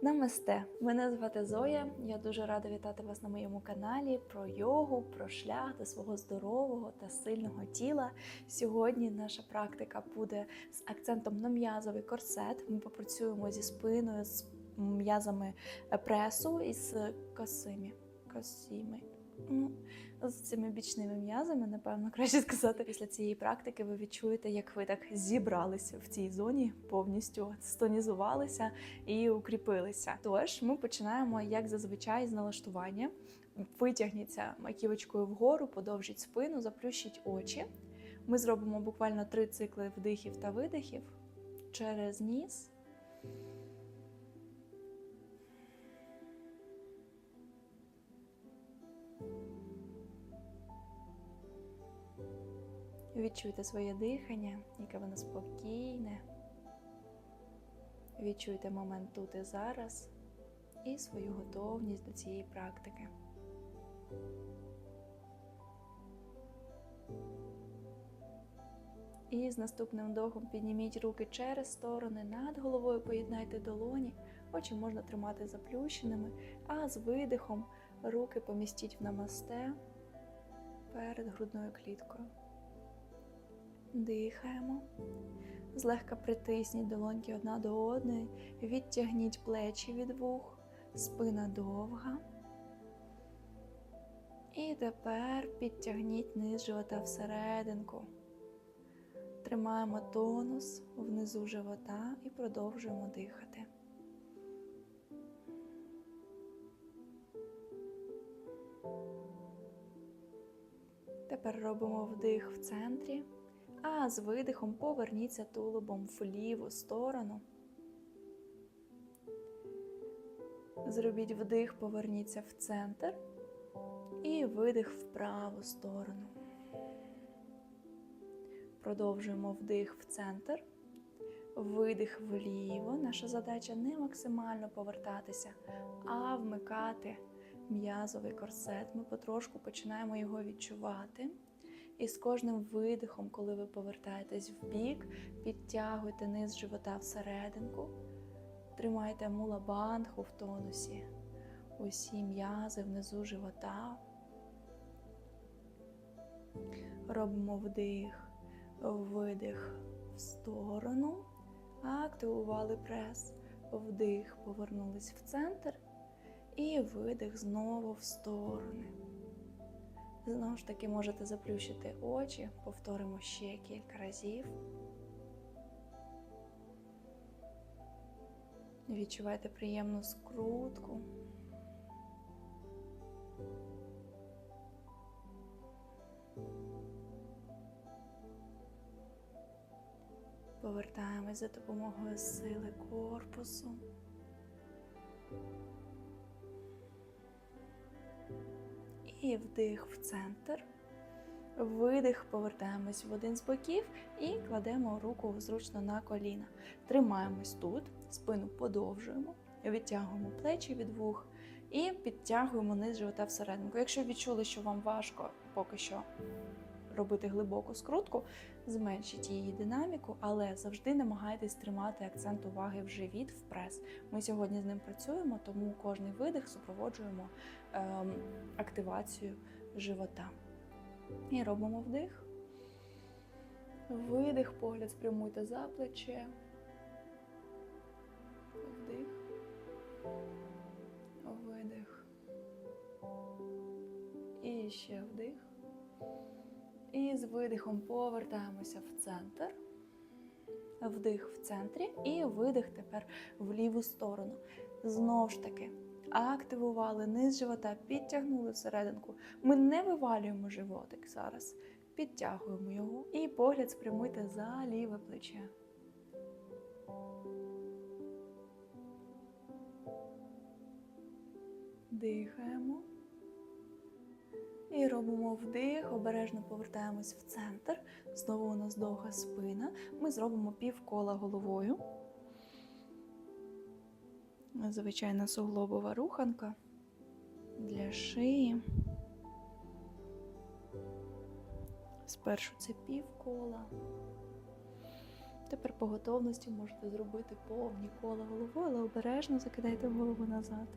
Намасте! Мене звати Зоя. Я дуже рада вітати вас на моєму каналі про йогу, про шлях до свого здорового та сильного тіла. Сьогодні наша практика буде з акцентом на м'язовий корсет. Ми попрацюємо зі спиною, з м'язами пресу і з косими. Косіми. Ну, з цими бічними м'язами, напевно, краще сказати. Після цієї практики ви відчуєте, як ви так зібралися в цій зоні, повністю стонізувалися і укріпилися. Тож ми починаємо, як зазвичай, з налаштування. Витягніться маківочкою вгору, подовжіть спину, заплющіть очі. Ми зробимо буквально три цикли вдихів та видихів через ніс. Відчуйте своє дихання, яке воно спокійне. Відчуйте момент тут і зараз і свою готовність до цієї практики. І з наступним вдохом підніміть руки через сторони, над головою поєднайте долоні, очі можна тримати заплющеними, а з видихом руки помістіть в намасте перед грудною кліткою. Дихаємо. Злегка притисніть долоньки одна до одної, відтягніть плечі від вух, спина довга. І тепер підтягніть низ живота всерединку. Тримаємо тонус внизу живота і продовжуємо дихати. Тепер робимо вдих в центрі, а з видихом поверніться тулубом в ліву сторону. Зробіть вдих, поверніться в центр і видих в праву сторону. Продовжуємо вдих в центр, видих вліво. Наша задача не максимально повертатися, а вмикати м'язовий корсет. Ми потрошку починаємо його відчувати. І з кожним видихом, коли ви повертаєтесь в бік, підтягуйте низ живота всерединку, тримайте мула-бандху в тонусі, усі м'язи внизу живота. Робимо вдих, видих в сторону, активували прес, вдих, повернулись в центр. І видих знову в сторони. Знову ж таки, можете заплющити очі, повторимо ще кілька разів. Відчувайте приємну скрутку. Повертаємось за допомогою сили корпусу. І вдих в центр. Видих, повертаємось в один з боків і кладемо руку зручно на коліна. Тримаємось тут, спину подовжуємо, відтягуємо плечі від вух і підтягуємо низ живота всерединку. Якщо відчули, що вам важко поки що робити глибоку скрутку, зменшіть її динаміку, але завжди намагайтесь тримати акцент уваги в живіт, в прес. Ми сьогодні з ним працюємо, тому кожний видих супроводжуємо ем, активацію живота. І робимо вдих. Видих, погляд спрямуйте за плече. Вдих. Видих. І ще вдих. І з видихом повертаємося в центр. Вдих в центрі і видих тепер в ліву сторону. Знову ж таки, активували низ живота, підтягнули всерединку. Ми не вивалюємо животик зараз. Підтягуємо його і погляд спрямуйте за ліве плече. Дихаємо. І робимо вдих, обережно повертаємось в центр. Знову у нас довга спина. Ми зробимо півкола головою. Звичайна суглобова руханка для шиї. Спершу це півкола. Тепер по готовності можете зробити повні кола головою, але обережно закидайте голову назад.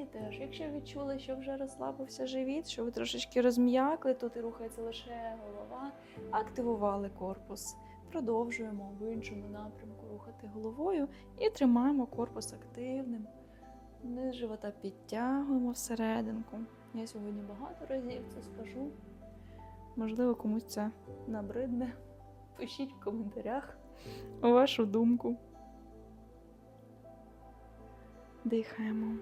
І теж, якщо відчули, що вже розслабився живіт, що ви трошечки розм'якли, тут і рухається лише голова, активували корпус. Продовжуємо в іншому напрямку рухати головою і тримаємо корпус активним. Низ живота підтягуємо всерединку. Я сьогодні багато разів це скажу. Можливо, комусь це набридне. Пишіть в коментарях вашу думку. Дихаємо.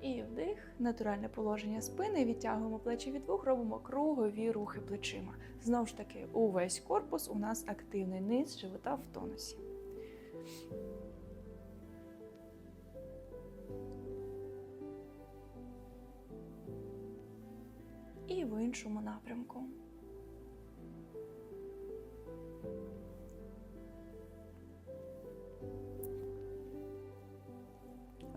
І вдих, натуральне положення спини, відтягуємо плечі від вух, робимо кругові рухи плечима. Знову ж таки, увесь корпус у нас активний низ живота в тонусі. І в іншому напрямку.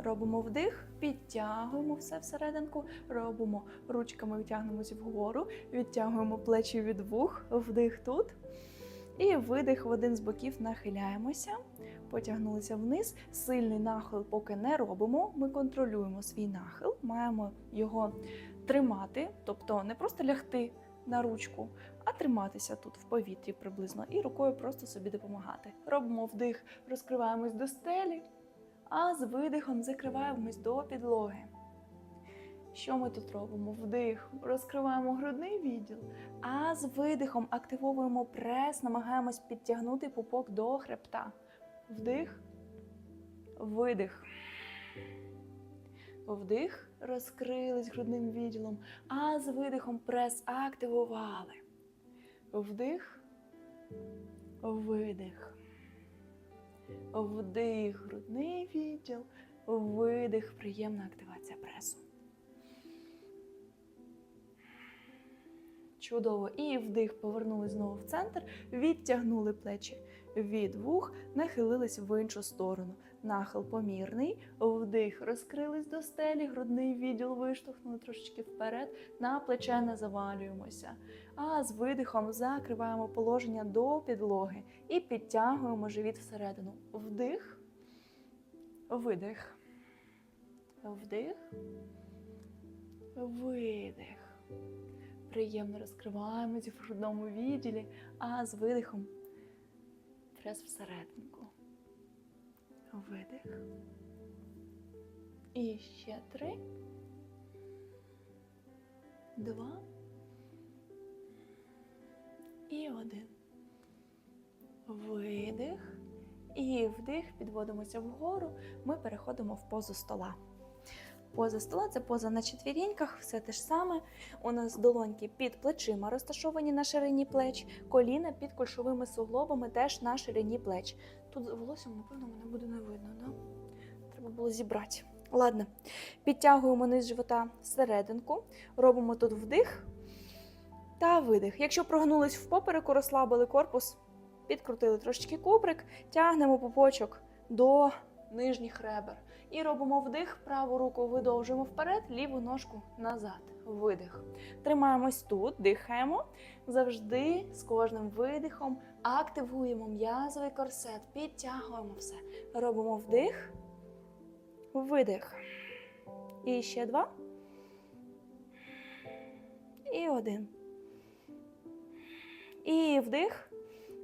Робимо вдих, підтягуємо все всерединку, робимо ручками витягнемося вгору, відтягуємо плечі від вух, вдих тут. І видих в один з боків нахиляємося, потягнулися вниз. Сильний нахил поки не робимо. Ми контролюємо свій нахил, маємо його тримати, тобто не просто лягти на ручку, а триматися тут в повітрі приблизно і рукою просто собі допомагати. Робимо вдих, розкриваємось до стелі а з видихом закриваємось до підлоги. Що ми тут робимо? Вдих, розкриваємо грудний відділ, а з видихом активовуємо прес, намагаємось підтягнути пупок до хребта. Вдих, видих. Вдих, розкрились грудним відділом, а з видихом прес активували. Вдих, видих. Вдих, грудний відділ, видих, приємна активація пресу. Чудово. І вдих, повернули знову в центр, відтягнули плечі від вух, нахилились в іншу сторону. Нахил помірний, вдих, розкрились до стелі, грудний відділ виштовхнули трошечки вперед, на плече не завалюємося. А з видихом закриваємо положення до підлоги і підтягуємо живіт всередину. Вдих, видих, вдих, видих. Приємно розкриваємось в грудному відділі, а з видихом прес всерединку. Видих. І ще три. Два. І один. Видих. І вдих. Підводимося вгору. Ми переходимо в позу стола. Поза стола це поза на четвіріньках, все те ж саме. У нас долоньки під плечима розташовані на ширині плеч, коліна під кульшовими суглобами теж на ширині плеч. Тут волоссям, напевно, мене буде не видно, да? Треба було зібрати. Ладно, підтягуємо низ живота серединку, робимо тут вдих та видих. Якщо прогнулись в попереку, розслабили корпус, підкрутили трошечки кубрик, тягнемо попочок до нижніх ребер. І робимо вдих, праву руку видовжуємо вперед, ліву ножку назад. Видих. Тримаємось тут, дихаємо. Завжди з кожним видихом активуємо м'язовий корсет, підтягуємо все. Робимо вдих, видих. І ще два. І один. І вдих.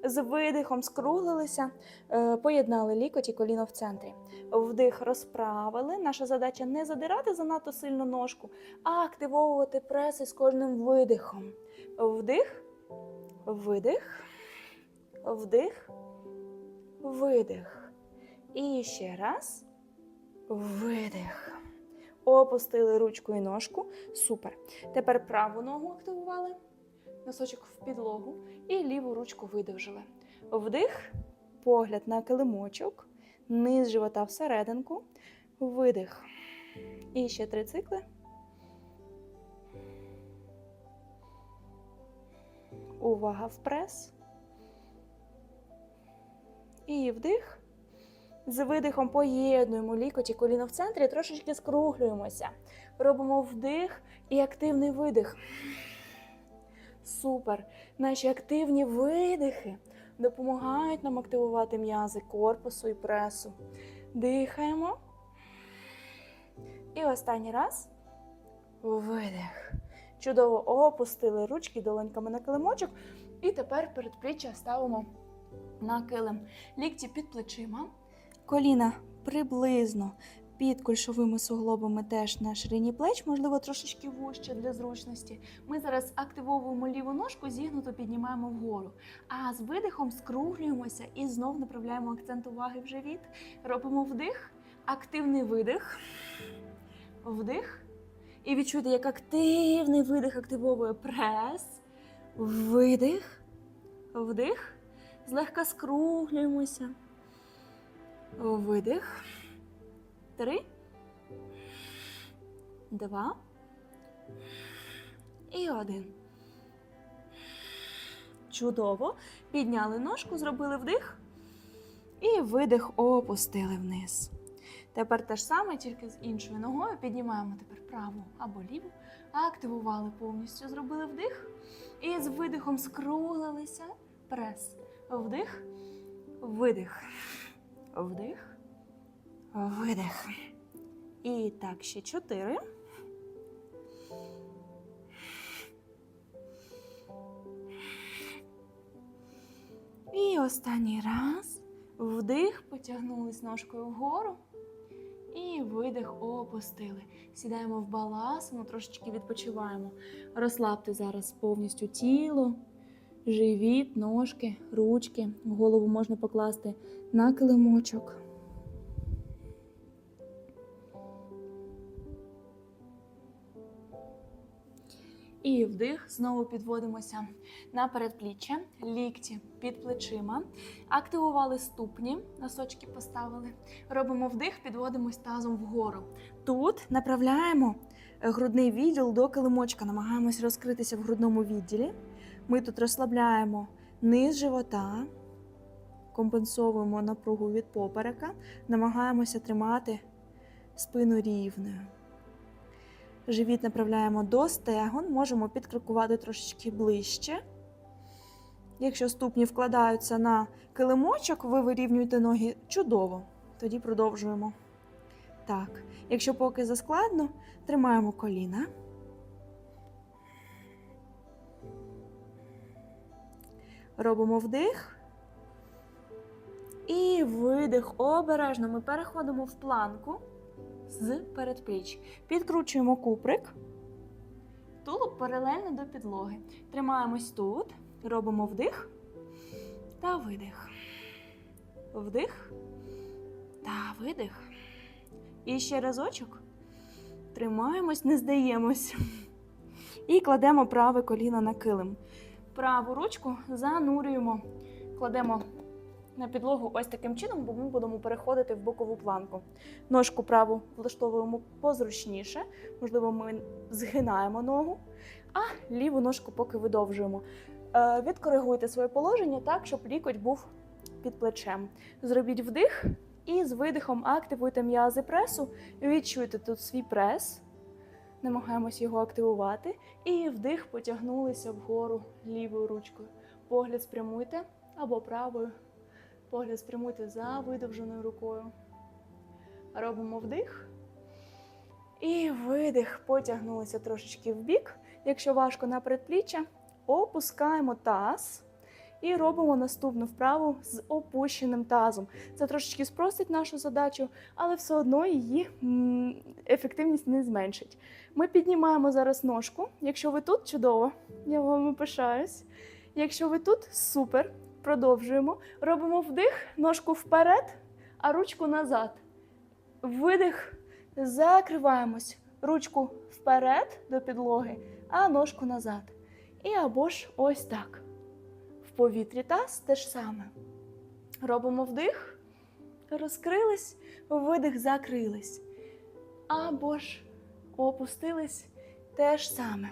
З видихом скруглилися, е, поєднали лікоть і коліно в центрі. Вдих розправили. Наша задача не задирати занадто сильно ножку, а активовувати преси з кожним видихом. Вдих, видих, вдих, видих. І ще раз. Видих. Опустили ручку і ножку. Супер. Тепер праву ногу активували носочок в підлогу і ліву ручку видовжили. Вдих, погляд на килимочок, низ живота всерединку, видих. І ще три цикли. Увага в прес. І вдих. З видихом поєднуємо лікоті коліно в центрі, трошечки скруглюємося. Робимо вдих і активний видих. Супер. Наші активні видихи допомагають нам активувати м'язи корпусу і пресу. Дихаємо. І останній раз. Видих. Чудово опустили ручки долоньками на килимочок. І тепер передпліччя ставимо на килим. Лікті під плечима. Коліна приблизно під кульшовими суглобами теж на ширині плеч, можливо, трошечки вужче для зручності. Ми зараз активовуємо ліву ножку, зігнуто піднімаємо вгору. А з видихом скруглюємося і знов направляємо акцент уваги в живіт. Робимо вдих, активний видих, вдих. І відчуйте, як активний видих активовує прес, видих, вдих. Злегка скруглюємося. Видих. Три. Два. І один. Чудово. Підняли ножку, зробили вдих. І видих опустили вниз. Тепер те ж саме, тільки з іншою ногою. Піднімаємо тепер праву або ліву. Активували повністю, зробили вдих. І з видихом скруглилися. Прес. Вдих. Видих. Вдих. Видих. І так, ще чотири. І останній раз. Вдих, потягнулись ножкою вгору. І видих опустили. Сідаємо в баласину, трошечки відпочиваємо. Розслабте зараз повністю тіло, живіт, ножки, ручки. Голову можна покласти на килимочок. І вдих, знову підводимося на передпліччя, лікті під плечима. Активували ступні, носочки поставили. Робимо вдих, підводимось тазом вгору. Тут направляємо грудний відділ до килимочка, намагаємось розкритися в грудному відділі. Ми тут розслабляємо низ живота, компенсовуємо напругу від поперека, намагаємося тримати спину рівною. Живіт направляємо до стегон, можемо підкрокувати трошечки ближче. Якщо ступні вкладаються на килимочок, ви вирівнюєте ноги чудово. Тоді продовжуємо. Так, якщо поки заскладно, тримаємо коліна. Робимо вдих. І видих. Обережно ми переходимо в планку з передпліч. Підкручуємо куприк. Тулуб паралельно до підлоги. Тримаємось тут, робимо вдих та видих. Вдих та видих. І ще разочок. Тримаємось, не здаємось. І кладемо праве коліно на килим. Праву ручку занурюємо, кладемо на підлогу ось таким чином, бо ми будемо переходити в бокову планку. Ножку праву влаштовуємо позручніше, можливо, ми згинаємо ногу, а ліву ножку поки видовжуємо. Е, Відкоригуйте своє положення так, щоб лікоть був під плечем. Зробіть вдих і з видихом активуйте м'язи пресу. Відчуйте тут свій прес. Намагаємось його активувати. І вдих потягнулися вгору лівою ручкою. Погляд спрямуйте або правою. Погляд спрямуйте за видовженою рукою. Робимо вдих. І видих. Потягнулися трошечки вбік. Якщо важко на предпліччя, опускаємо таз і робимо наступну вправу з опущеним тазом. Це трошечки спростить нашу задачу, але все одно її ефективність не зменшить. Ми піднімаємо зараз ножку. Якщо ви тут, чудово, я вами пишаюсь. Якщо ви тут, супер. Продовжуємо. Робимо вдих, ножку вперед, а ручку назад. Видих, закриваємось. Ручку вперед до підлоги, а ножку назад. І або ж ось так. В повітрі таз те ж саме. Робимо вдих, розкрились, видих, закрились. Або ж опустились те ж саме.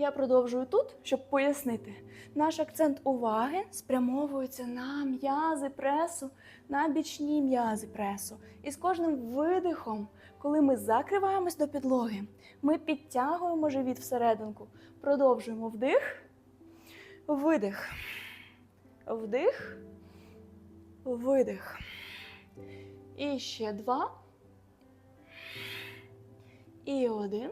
Я продовжую тут, щоб пояснити. Наш акцент уваги спрямовується на м'язи пресу, на бічні м'язи пресу. І з кожним видихом, коли ми закриваємось до підлоги, ми підтягуємо живіт всерединку, продовжуємо вдих, видих. Вдих, видих. І ще два. І один.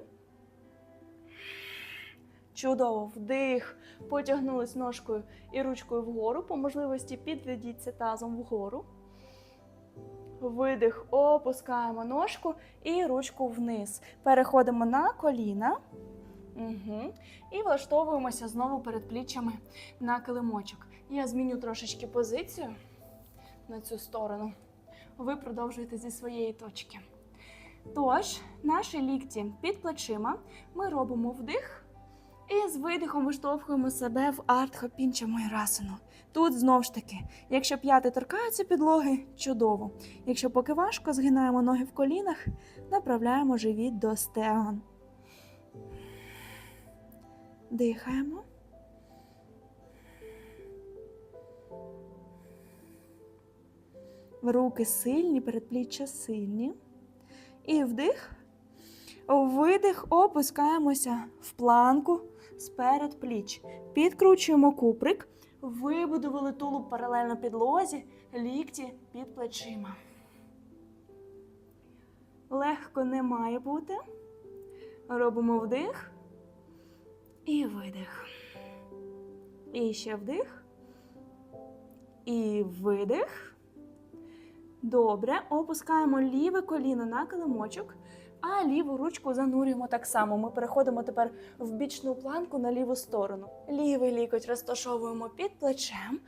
Чудово, вдих. Потягнулись ножкою і ручкою вгору. По можливості підведіться тазом вгору. Видих, опускаємо ножку і ручку вниз. Переходимо на коліна. Угу. І влаштовуємося знову перед пліччями на килимочок. Я зміню трошечки позицію на цю сторону. Ви продовжуєте зі своєї точки. Тож, наші лікті під плечима ми робимо вдих і з видихом виштовхуємо себе в артха пінча майрасану. Тут знову ж таки, якщо п'яти торкаються підлоги, чудово. Якщо поки важко, згинаємо ноги в колінах, направляємо живіт до стегон. Дихаємо. Руки сильні, передпліччя сильні. І вдих. Видих, опускаємося в планку сперед пліч. Підкручуємо куприк, вибудували тулуб паралельно підлозі, лікті під плечима. Легко не має бути. Робимо вдих і видих. І ще вдих. І видих. Добре. Опускаємо ліве коліно на килимочок, а ліву ручку занурюємо так само. Ми переходимо тепер в бічну планку на ліву сторону. Лівий лікоть розташовуємо під плечем,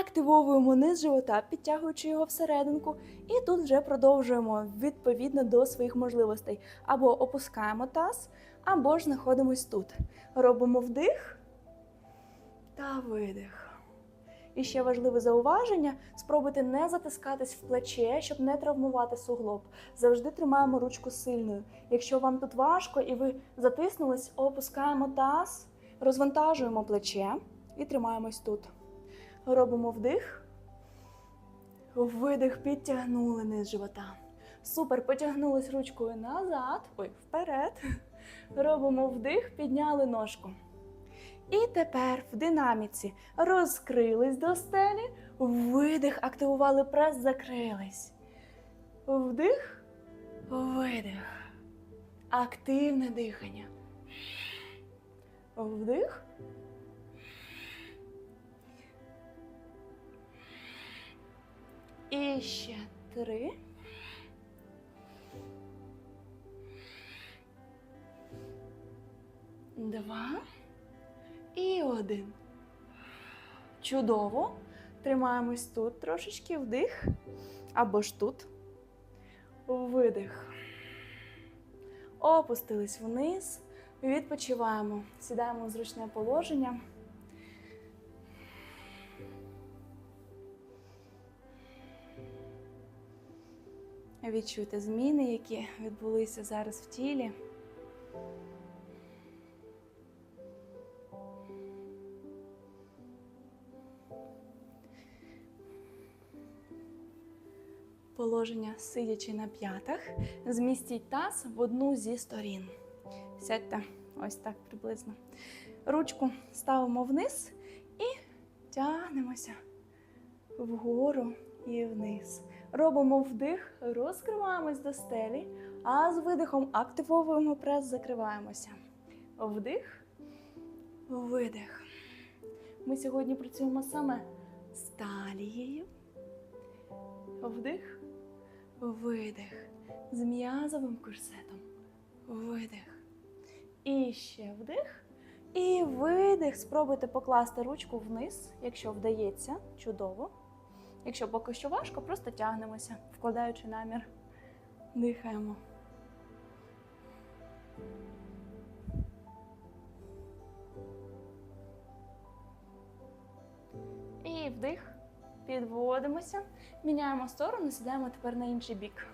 активовуємо низ живота, підтягуючи його всерединку. І тут вже продовжуємо відповідно до своїх можливостей. Або опускаємо таз, або ж знаходимось тут. Робимо вдих та видих. І ще важливе зауваження: спробуйте не затискатись в плече, щоб не травмувати суглоб. Завжди тримаємо ручку сильною. Якщо вам тут важко і ви затиснулись, опускаємо таз, розвантажуємо плече і тримаємось тут. Робимо вдих, видих, підтягнули низ живота. Супер, потягнулись ручкою назад, ой, вперед. Робимо вдих, підняли ножку. І тепер в динаміці розкрились до стелі, видих, активували прес, закрились. Вдих, видих. Активне дихання. Вдих. І ще три. Два. І один. Чудово. Тримаємось тут трошечки вдих. Або ж тут. Видих. Опустились вниз. Відпочиваємо. Сідаємо в зручне положення. Відчуйте зміни, які відбулися зараз в тілі. Положення сидячи на п'ятах, змістіть таз в одну зі сторін. Сядьте ось так приблизно. Ручку ставимо вниз і тягнемося вгору і вниз. Робимо вдих, розкриваємось до стелі, а з видихом активовуємо прес, закриваємося. Вдих, видих. Ми сьогодні працюємо саме з талією. Вдих, видих. З м'язовим корсетом. Видих. І ще вдих. І видих. Спробуйте покласти ручку вниз, якщо вдається. Чудово. Якщо поки що важко, просто тягнемося, вкладаючи намір. Дихаємо. І вдих. Підводимося, міняємо сторону, сідаємо тепер на інший бік.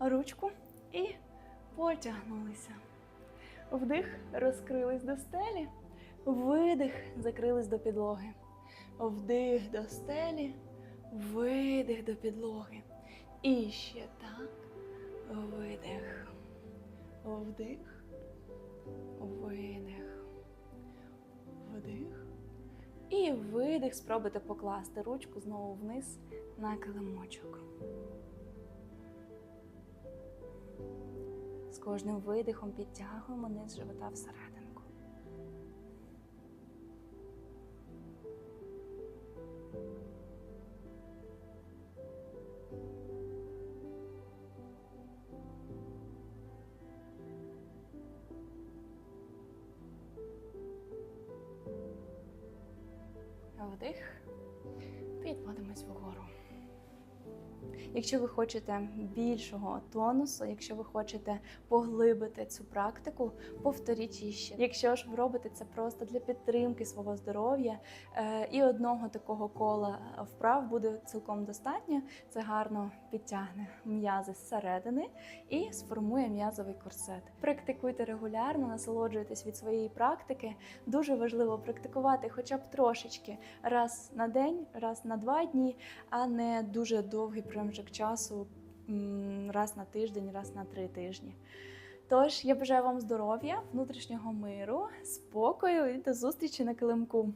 Ручку і потягнулися. Вдих, розкрились до стелі, видих, закрились до підлоги. Вдих до стелі, видих до підлоги. І ще так. видих, вдих, видих, вдих. І видих. Спробуйте покласти ручку знову вниз на килимочок. З кожним видихом підтягуємо низ живота всерединку. Якщо ви хочете більшого тонусу, якщо ви хочете поглибити цю практику, повторіть її ще. Якщо ж ви робите це просто для підтримки свого здоров'я, е, і одного такого кола вправ буде цілком достатньо. Це гарно підтягне м'язи зсередини і сформує м'язовий корсет. Практикуйте регулярно, насолоджуйтесь від своєї практики. Дуже важливо практикувати хоча б трошечки раз на день, раз на два дні, а не дуже довгий проміжок часу м, раз на тиждень, раз на три тижні. Тож я бажаю вам здоров'я, внутрішнього миру, спокою і до зустрічі на килимку.